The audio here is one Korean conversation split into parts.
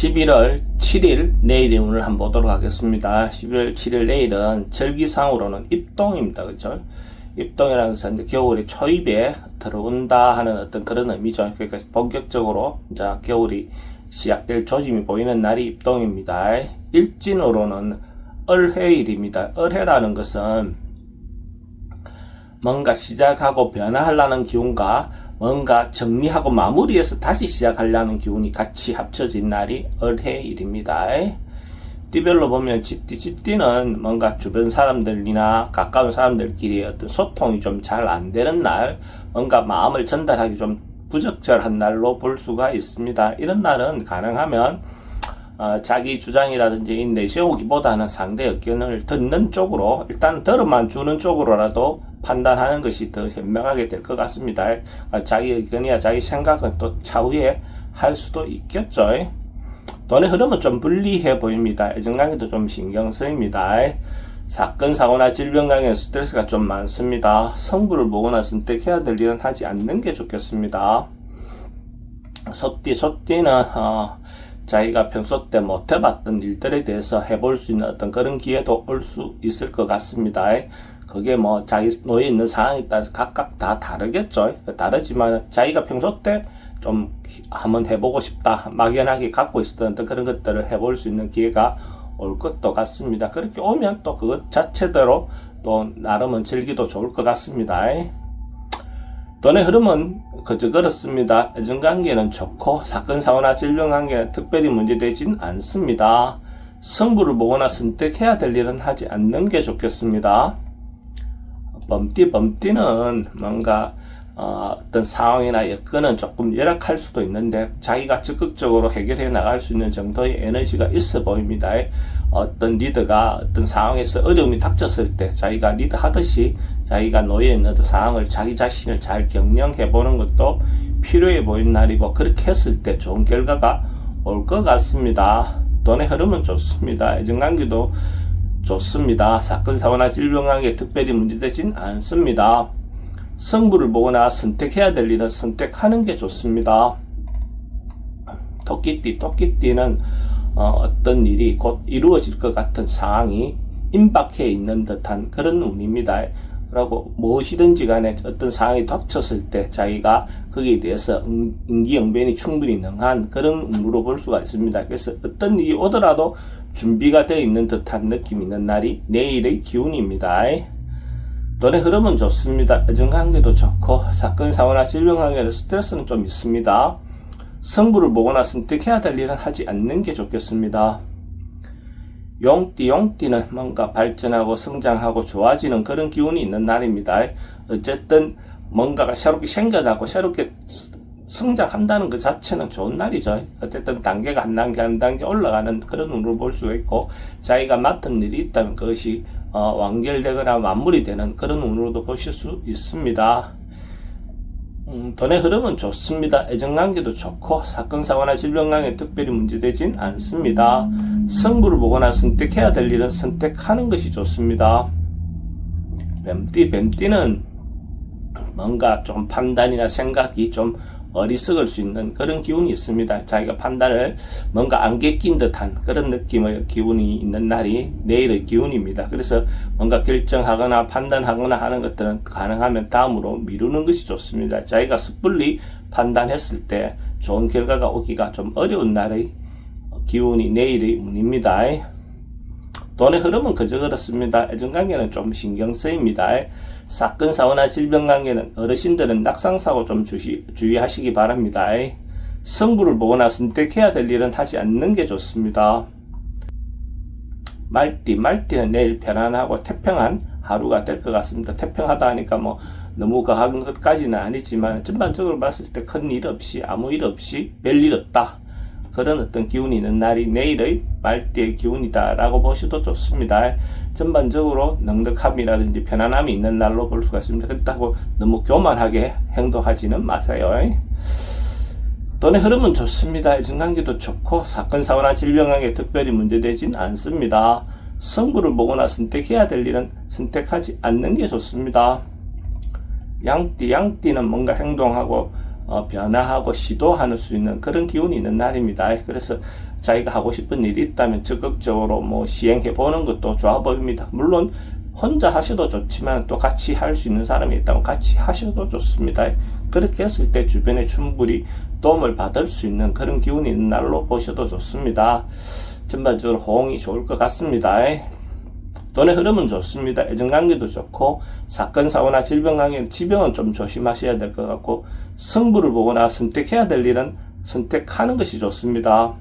11월 7일 내일의 운을 한번 보도록 하겠습니다. 11월 7일 내일은 절기상으로는 입동입니다. 그죠? 입동이라는 것은 이제 겨울이 초입에 들어온다 하는 어떤 그런 의미죠. 그러니까 본격적으로 이제 겨울이 시작될 조짐이 보이는 날이 입동입니다. 일진으로는 을해일입니다. 을해라는 것은 뭔가 시작하고 변화하려는 기운과 뭔가 정리하고 마무리해서 다시 시작하려는 기운이 같이 합쳐진 날이 을해일입니다. 띠별로 보면 집띠, 집띠는 뭔가 주변 사람들이나 가까운 사람들끼리 어떤 소통이 좀 잘 안 되는 날, 뭔가 마음을 전달하기 좀 부적절한 날로 볼 수가 있습니다. 이런 날은 가능하면 어, 자기 주장이라든지 내세우기보다는 상대 의견을 듣는 쪽으로 일단 들어만 주는 쪽으로라도 판단하는 것이 더 현명하게 될 것 같습니다. 어, 자기 의견이야 자기 생각은 또 차후에 할 수도 있겠죠. 돈의 흐름은 좀 불리해 보입니다. 애정관계도 좀 신경 쓰입니다. 사건, 사고나 질병 관계 스트레스가 좀 많습니다. 성부를 보거나 선택해야 될 일은 하지 않는 게 좋겠습니다. 섭띠, 섭띠는 어, 자기가 평소 때 못 해봤던 일들에 대해서 해볼 수 있는 어떤 그런 기회도 올 수 있을 것 같습니다. 그게 뭐 자기 놓여 있는 상황에 따라서 각각 다 다르겠죠. 다르지만 자기가 평소 때 좀 한번 해보고 싶다, 막연하게 갖고 있었던 그런 것들을 해볼 수 있는 기회가 올 것도 같습니다. 그렇게 오면 또 그것 자체대로 또 나름은 즐기도 좋을 것 같습니다. 돈의 흐름은 그저 그렇습니다. 애정관계는 좋고 사건 사고나 질병 관계는 특별히 문제되진 않습니다. 성부를 보거나 선택해야 될 일은 하지 않는 게 좋겠습니다. 범띠 범띠는 뭔가 어, 떤 상황이나 여건은 조금 열악할 수도 있는데 자기가 적극적으로 해결해 나갈 수 있는 정도의 에너지가 있어 보입니다. 어떤 리더가 어떤 상황에서 어려움이 닥쳤을 때 자기가 리드 하듯이 자기가 놓여 있는 그 상황을 자기 자신을 잘 경영해 보는 것도 필요해 보이는 날이고 그렇게 했을 때 좋은 결과가 올 것 같습니다. 돈의 흐름은 좋습니다. 애정관계도 좋습니다. 사건 사고나 질병 관계 특별히 문제되진 않습니다. 성부를 보거나 선택해야 될 일은 선택하는 게 좋습니다. 토끼띠, 토끼띠는 어, 떤 일이 곧 이루어질 것 같은 상황이 임박해 있는 듯한 그런 운입니다. 라고 무엇이든지 간에 어떤 상황이 닥쳤을 때 자기가 거기에 대해서 인기응변이 충분히 능한 그런 운으로 볼 수가 있습니다. 그래서 어떤 일이 오더라도 준비가 되어 있는 듯한 느낌이 있는 날이 내일의 기운입니다. 돈의 흐름은 좋습니다. 애정 관계도 좋고 사건 사고나 질병 관계는 스트레스는 좀 있습니다. 성부를 보거나 선택해야 될 일은 하지 않는 게 좋겠습니다. 용띠, 용띠는 뭔가 발전하고 성장하고 좋아지는 그런 기운이 있는 날입니다. 어쨌든 뭔가가 새롭게 생겨나고 새롭게 성장한다는 것 자체는 좋은 날이죠. 어쨌든 단계가 한 단계 한 단계 올라가는 그런 운으로 볼 수가 있고 자기가 맡은 일이 있다면 그것이 어, 완결되거나 마무리되는 그런 운으로도 보실 수 있습니다. 음, 돈의 흐름은 좋습니다. 애정관계도 좋고 사건 사고나 질병관계 특별히 문제되진 않습니다. 성부를 보거나 선택해야 될 일은 선택하는 것이 좋습니다. 뱀띠 뱀띠는 뭔가 좀 판단이나 생각이 좀 어리석을 수 있는 그런 기운이 있습니다. 자기가 판단을 뭔가 안개 낀 듯한 그런 느낌의 기운이 있는 날이 내일의 기운입니다. 그래서 뭔가 결정하거나 판단하거나 하는 것들은 가능하면 다음으로 미루는 것이 좋습니다. 자기가 섣불리 판단했을 때 좋은 결과가 오기가 좀 어려운 날의 기운이 내일의 운입니다. 돈의 흐름은 그저 그렇습니다. 애정관계는 좀 신경 쓰입니다. 사건, 사고나 질병 관계는 어르신들은 낙상사고 좀 주시, 주의하시기 바랍니다. 성부를 보거나 선택해야 될 일은 하지 않는 게 좋습니다. 말띠, 말띠는 내일 편안하고 태평한 하루가 될 것 같습니다. 태평하다 하니까 뭐 너무 거한 것까지는 아니지만 전반적으로 봤을 때 큰 일 없이 아무 일 없이 별일 없다. 그런 어떤 기운이 있는 날이 내일의 말띠의 기운이다라고 보셔도 좋습니다. 전반적으로 넉넉함이라든지 편안함이 있는 날로 볼 수가 있습니다. 그렇다고 너무 교만하게 행동하지는 마세요. 돈의 흐름은 좋습니다. 정관계도 좋고 사건 사고나 질병하게 특별히 문제되진 않습니다. 성부를 보거나 선택해야 될 일은 선택하지 않는 게 좋습니다. 양띠, 양띠는 뭔가 행동하고 어, 변화하고 시도할 수 있는 그런 기운이 있는 날입니다. 그래서 자기가 하고 싶은 일이 있다면 적극적으로 뭐 시행해 보는 것도 좋아 보입니다. 물론 혼자 하셔도 좋지만 또 같이 할 수 있는 사람이 있다면 같이 하셔도 좋습니다. 그렇게 했을 때 주변에 충분히 도움을 받을 수 있는 그런 기운이 있는 날로 보셔도 좋습니다. 전반적으로 호응이 좋을 것 같습니다. 돈의 흐름은 좋습니다. 애정관계도 좋고 사건 사고나 질병 관계 질병은 좀 조심하셔야 될 것 같고 승부를 보거나 선택해야 될 일은 선택하는 것이 좋습니다.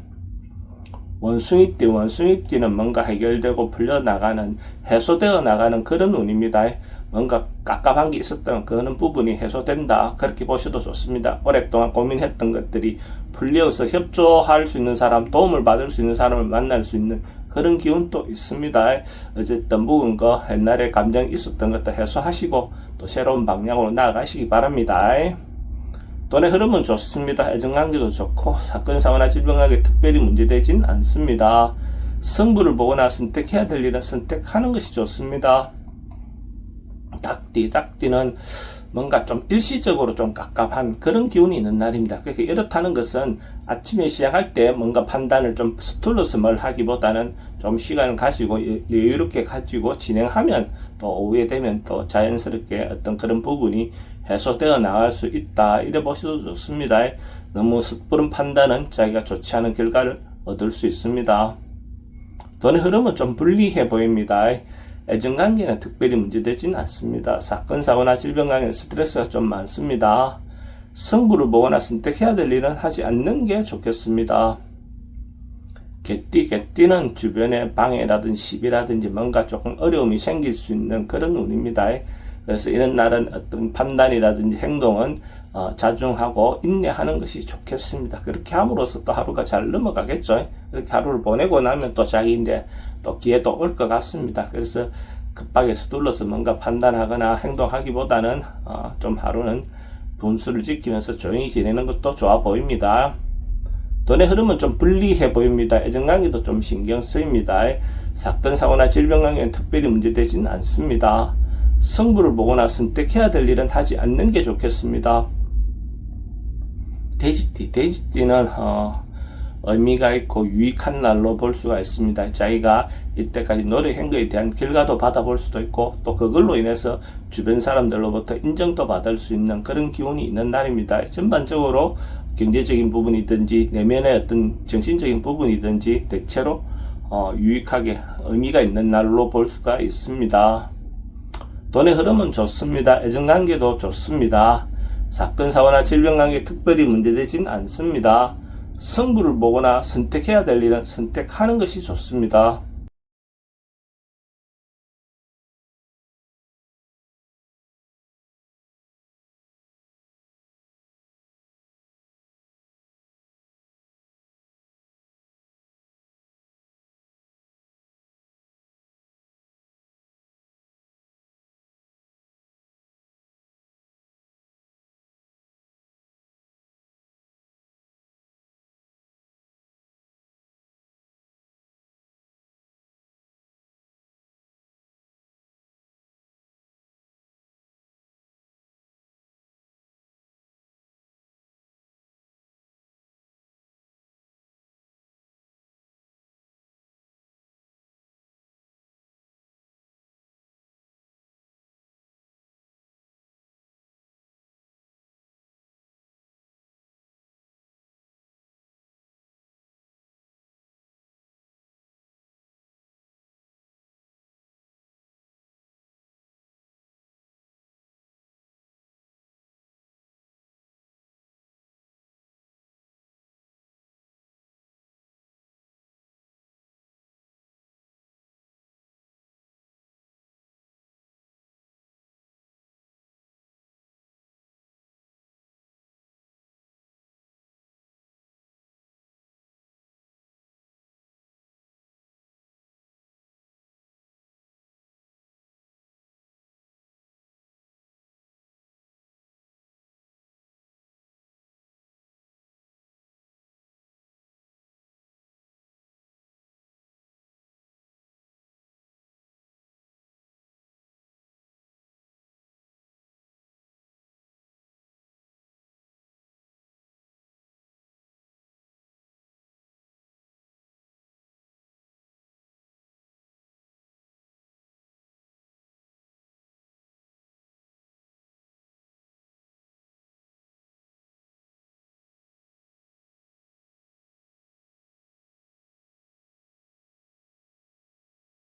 원숭이띠, 원숭이띠는 뭔가 해결되고 풀려나가는, 해소되어 나가는 그런 운입니다. 뭔가 깝깝한 게 있었다면 그는 부분이 해소된다. 그렇게 보셔도 좋습니다. 오랫동안 고민했던 것들이 풀려서 협조할 수 있는 사람, 도움을 받을 수 있는 사람을 만날 수 있는 그런 기운도 있습니다. 어쨌든 묵은 거, 옛날에 감정이 있었던 것도 해소하시고 또 새로운 방향으로 나아가시기 바랍니다. 돈의 흐름은 좋습니다. 애정관계도 좋고 사건 사고나 질병하게 특별히 문제되진 않습니다. 승부를 보거나 선택해야 될 일은 선택하는 것이 좋습니다. 닭띠, 닭띠는 뭔가 좀 일시적으로 좀 깝깝한 그런 기운이 있는 날입니다. 그렇게 이렇다는 것은 아침에 시작할 때 뭔가 판단을 좀 스툴러서 뭘 하기보다는 좀 시간을 가지고 여유롭게 가지고 진행하면 또 오후에 되면 또 자연스럽게 어떤 그런 부분이 해소되어 나갈 수 있다. 이래 보셔도 좋습니다. 너무 섣부른 판단은 자기가 좋지 않은 결과를 얻을 수 있습니다. 돈의 흐름은 좀 불리해 보입니다. 애정관계는 특별히 문제되진 않습니다. 사건, 사고나 질병 관계는 스트레스가 좀 많습니다. 승부를 보거나 선택해야 될 일은 하지 않는 게 좋겠습니다. 개띠, 개띠는 주변에 방해라든지 시비라든지 뭔가 조금 어려움이 생길 수 있는 그런 운입니다. 그래서 이런 날은 어떤 판단이라든지 행동은 어, 자중하고 인내하는 것이 좋겠습니다. 그렇게 함으로써 또 하루가 잘 넘어가겠죠. 그렇게 하루를 보내고 나면 또 자기인데 또 기회도 올 것 같습니다. 그래서 급하게 서둘러서 뭔가 판단하거나 행동하기보다는 어, 좀 하루는 분수를 지키면서 조용히 지내는 것도 좋아 보입니다. 돈의 흐름은 좀 불리해 보입니다. 애정관계도 좀 신경 쓰입니다. 사건, 사고나 질병 관계는 특별히 문제되지는 않습니다. 성부를 보거나 선택해야 될 일은 하지 않는 게 좋겠습니다. 돼지띠, 돼지띠는 어, 의미가 있고 유익한 날로 볼 수가 있습니다. 자기가 이때까지 노력한 것에 대한 결과도 받아볼 수도 있고 또 그걸로 인해서 주변 사람들로부터 인정도 받을 수 있는 그런 기운이 있는 날입니다. 전반적으로 경제적인 부분이든지 내면의 어떤 정신적인 부분이든지 대체로 어, 유익하게 의미가 있는 날로 볼 수가 있습니다. 돈의 흐름은 좋습니다. 애정관계도 좋습니다. 사건, 사고나 질병관계 특별히 문제되진 않습니다. 승부를 보거나 선택해야 될 일은 선택하는 것이 좋습니다.